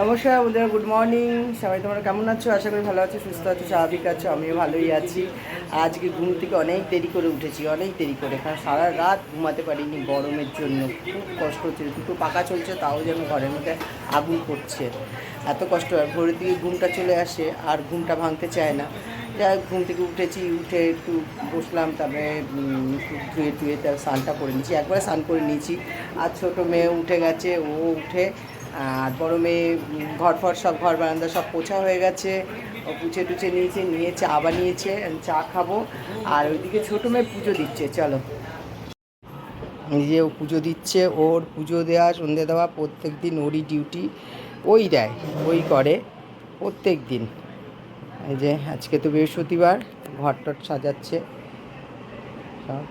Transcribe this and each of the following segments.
নমস্কার বন্ধুরা good morning সবাই তোমরা কেমন আছো? আশা করি ভালো আছো, সুস্থ আছো, স্বাভাবিক আছো, আমিও ভালোই আছি। আজকে ঘুম থেকে অনেক দেরি করে উঠেছি, অনেক দেরি করে, কারণ সারা রাত ঘুমাতে পারিনি গরমের জন্য। খুব কষ্ট হচ্ছে, দুটো পাকা চলছে, তাও যেন ঘরের মধ্যে আগুন করছে। এত কষ্ট হয় ভোরের দিকে ঘুমটা চলে আসে, আর ঘুমটা ভাঙতে চায় না। যাই ঘুম থেকে উঠেছি, উঠে একটু বসলাম, তারপরে ধুয়ে টুয়ে তার স্নানটা করে নিয়েছি। একবারে স্নান করে নিয়েছি, আর ছোটো মেয়ে উঠে গেছে, ও উঠে আর বড় মেয়ে ঘর ফর সব, ঘর বারান্দা সব পোছা হয়ে গেছে। ও পুছে টুছে নিয়েছে নিয়ে চা বানিয়েছে চা খাব। আর ওইদিকে ছোটো মেয়ে পুজো দিচ্ছে, চলো। যে ও পুজো দিচ্ছে, ওর পুজো দেওয়া, সন্ধে দেওয়া, প্রত্যেক দিন ওরই ডিউটি। ওই দেয়, ওই করে প্রত্যেক দিন। এই যে আজকে তো বৃহস্পতিবার, ঘর টট সাজাচ্ছে। সব।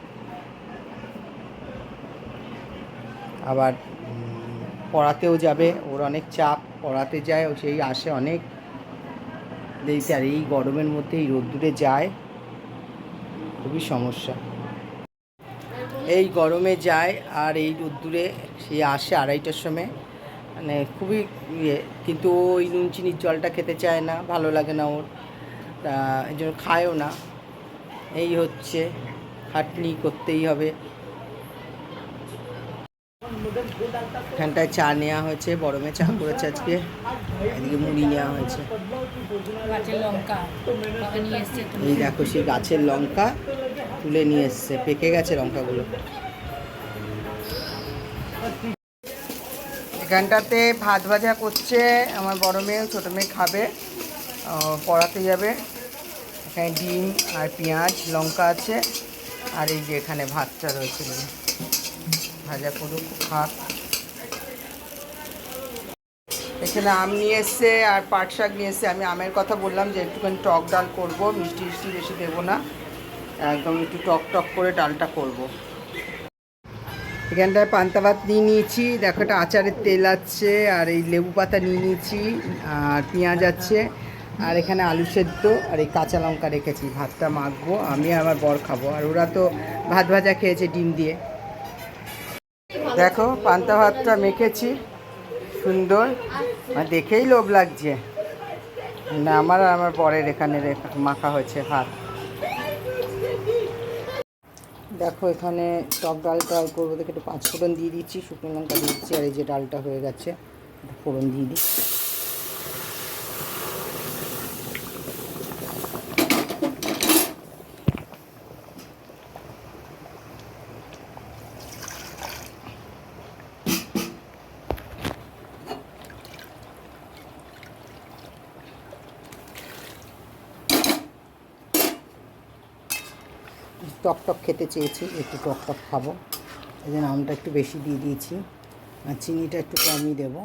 আবার পড়াতেও যাবে, ওর অনেক চাপ, পড়াতে যায়, ও সেই আসে অনেক। দেরিতে আর এই গরমের মধ্যে এই রোদ্দুরে যায়, খুবই সমস্যা। এই গরমে যায় আর এই রোদ্দুরে সে আসে আড়াইটার সময়। মানে খুবই ইয়ে কিন্তু ওই নুন চিনির জলটা খেতে চায় না, ভালো লাগে না ওর। তা এই জন্য খায়ও না। এই হচ্ছে, খাটনি করতেই হবে। এখানটায় চা নেওয়া হয়েছে বরমে চা করেছে আজকে। এদিকে মুড়ি নেওয়া হয়েছে। এই দেখো সেই গাছের লঙ্কা তুলে নিয়ে এসছে পেকে গেছে লঙ্কাগুলো। এখানটাতে ভাত ভাজা করছে আমার বড় মেয়ে ছোটো মেয়ে খাবে পড়াতে যাবে। এখানে ডিম আর পেঁয়াজ লঙ্কা আছে। আর এই যে এখানে ভাতটা রয়েছে। ভাজা করুক খাক। এখানে আম নিয়ে এসছে আর পাট শাক নিয়ে এসছে। আমি আমের কথা বললাম যে একটুখানি টক ডাল করব, মিষ্টি মিষ্টি বেশি দেবো না। একদম একটু টক টক করে ডালটা করব। এখানটায় পান্তা ভাত নিয়ে নিয়েছি। দেখো একটা আচারের তেল আছে, আর এই লেবু পাতা নিয়ে নিয়েছি, আর পেঁয়াজ আছে, আর এখানে আলু সেদ্ধ, আর এই কাঁচা লঙ্কা রেখেছি। ভাতটা মাখবো, আমি আমার বর খাব। আর ওরা তো ভাত ভাজা খেয়েছে ডিম দিয়ে। দেখো, পান্তা ভাতটা মেখেছি। সুন্দর। আর দেখেই লোভ লাগছে। না, আমার আর আমার পরের এখানে মাখা হয়েছে হাত দেখো, এখানে টক ডালটা করব দেখে একটু পাঁচ ফোড়ন দিয়ে দিচ্ছি, শুকনো লঙ্কা দিচ্ছি, আর এই যে ডালটা হয়ে গেছে ফোড়ন দিয়ে দিই। টক টক খেতে চেয়েছি, একটু টক টক খাব। এই জন্য আমটা একটু বেশি দিয়ে দিয়েছি, আর চিনিটা একটু কমই দেবো।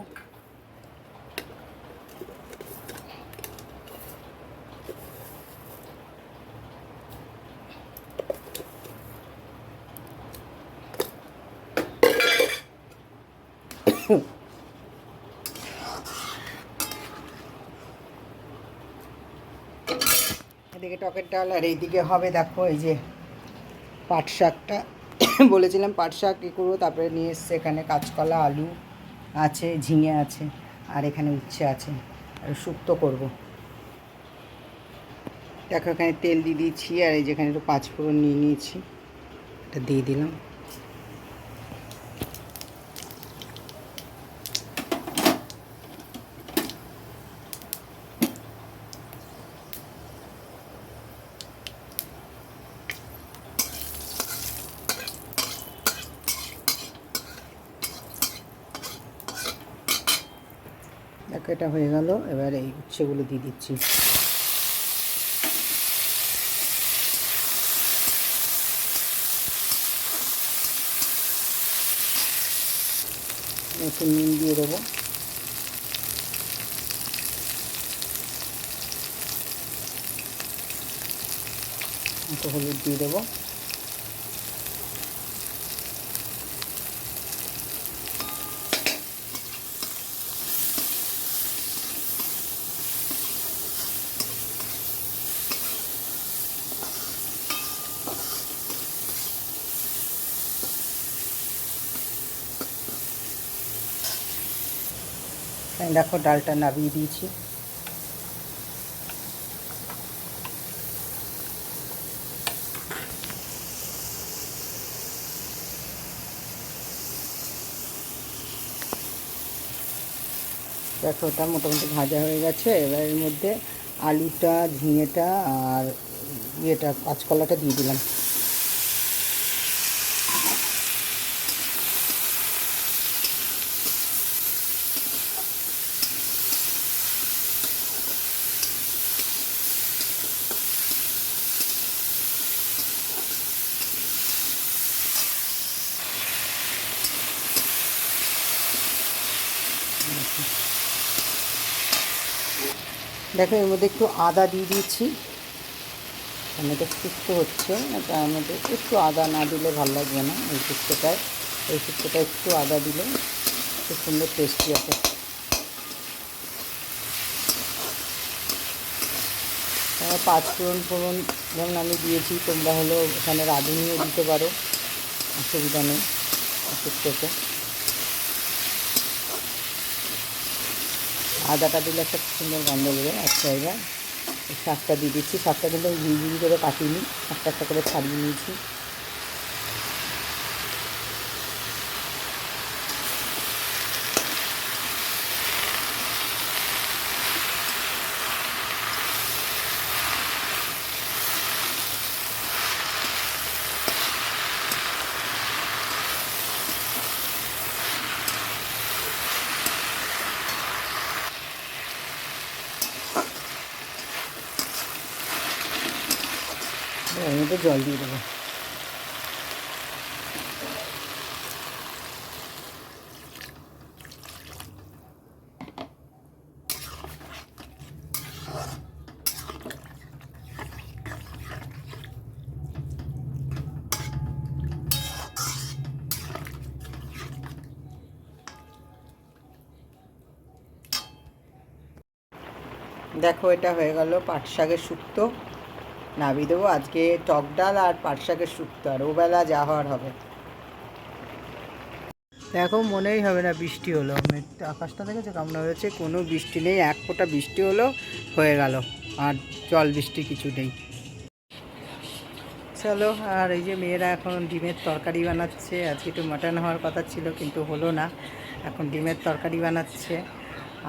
এদিকে টকের ডাল আর এইদিকে হবে, দেখো এই যে পাট শাকটা বলেছিলাম পাট শাক কী করব, তারপরে নিয়ে এসছে এখানে কাঁচকলা, আলু আছে, ঝিঙে আছে, আর এখানে উচ্ছে আছে, আর শুক্তো করব। দেখো এখানে তেল দিয়ে দিয়েছি আর এই যেখানে একটু পাঁচ ফোড়ন নিয়ে নিয়েছি, এটা দিয়ে দিলাম। দেখো এটা হয়ে গেল, এবার এই উচ্ছেগুলো দিয়ে দিচ্ছি। একটু নুন দিয়ে দেবো। একটু হলুদ দিয়ে দেবো। দেখো ডালটা নাবিয়ে দিয়েছি। দেখো ওটা মোটামুটি ভাজা হয়ে গেছে। এবার এর মধ্যে আলুটা, ঝিঙেটা আর ইয়েটা কাঁচকলাটা দিয়ে দিলাম। দেখো, এর মধ্যে একটু আদা দিয়ে দিয়েছি। এটা শুক্তো হচ্ছে, তার মধ্যে একটু আদা না দিলে ভালো লাগবে না এই শুক্তোটায়। এই শুক্তোটা একটু আদা দিলে খুব সুন্দর টেস্টি আছে পাঁচ ফোড়ন ফোড়ন যেমন আমি দিয়েছি, তোমরা হলো এখানে রাঁধুনিও দিতে পারো, অসুবিধা নেই শুক্তোতে। আদাটা দিলে একটা সুন্দর গন্ধ করে এক জায়গায়। শাকটা দিয়ে দিচ্ছি। শাকটা কিন্তু ঝিরি করে কাটিনি, একটা একটা করে ছাড়িয়ে নিয়েছি। মধ্যে জল দিয়ে দেবো। দেখো এটা হয়ে গেল পাট শাকের শুক্তো। নামিয়ে দেবো, আজকে টক ডাল আর পাট শাকের শুক্তো, আর ওবেলা যা হওয়ার হবে। দেখো, মনেই হবে না বৃষ্টি হলো। আকাশটা দেখেছ কেমন হয়েছে? কোনো বৃষ্টি নেই, এক ফোঁটা বৃষ্টি হলো, হয়ে গেল। আর জল বৃষ্টি কিছু নেই। চলো, আর এই যে মেয়েরা এখন ডিমের তরকারি বানাচ্ছে। আজকে একটু মাটন হওয়ার কথা ছিল, কিন্তু হলো না। এখন ডিমের তরকারি বানাচ্ছে,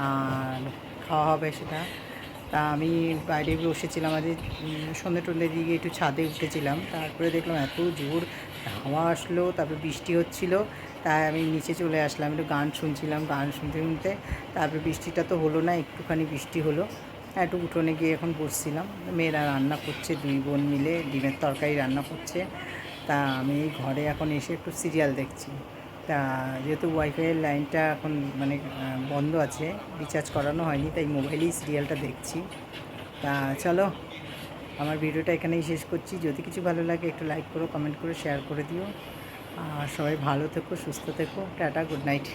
আর খাওয়া হবে সেটা। তা আমি বাইরে বসেছিলাম, আজ সন্ধ্যে টন্ধে দিকে একটু ছাদে উঠেছিলাম, তারপরে দেখলাম এত জোর হাওয়া আসলো, তারপরে বৃষ্টি হচ্ছিল, তাই আমি নিচে চলে আসলাম, একটু গান শুনছিলাম, গান শুনতে শুনতে, তারপরে বৃষ্টিটা তো হলো না, একটুখানি বৃষ্টি হলো একটু উঠোনে গিয়ে এখন বসছিলাম, মেয়েরা রান্না করছে, দুই বোন মিলে ডিমের তরকারি রান্না করছে, তা আমি ঘরে এখন এসে একটু সিরিয়াল দেখছি। তা যেহেতু ওয়াইফাইয়ের লাইনটা এখন মানে বন্ধ আছে রিচার্জ করানো হয়নি, তাই মোবাইলেই সিরিয়ালটা দেখছি। তা চলো, আমার ভিডিওটা এখানেই শেষ করছি। যদি কিছু ভালো লাগে, একটু লাইক করো কমেন্ট করো শেয়ার করে দিও। আর সবাই ভালো থেকো, সুস্থ থেকো, টাটা গুড নাইট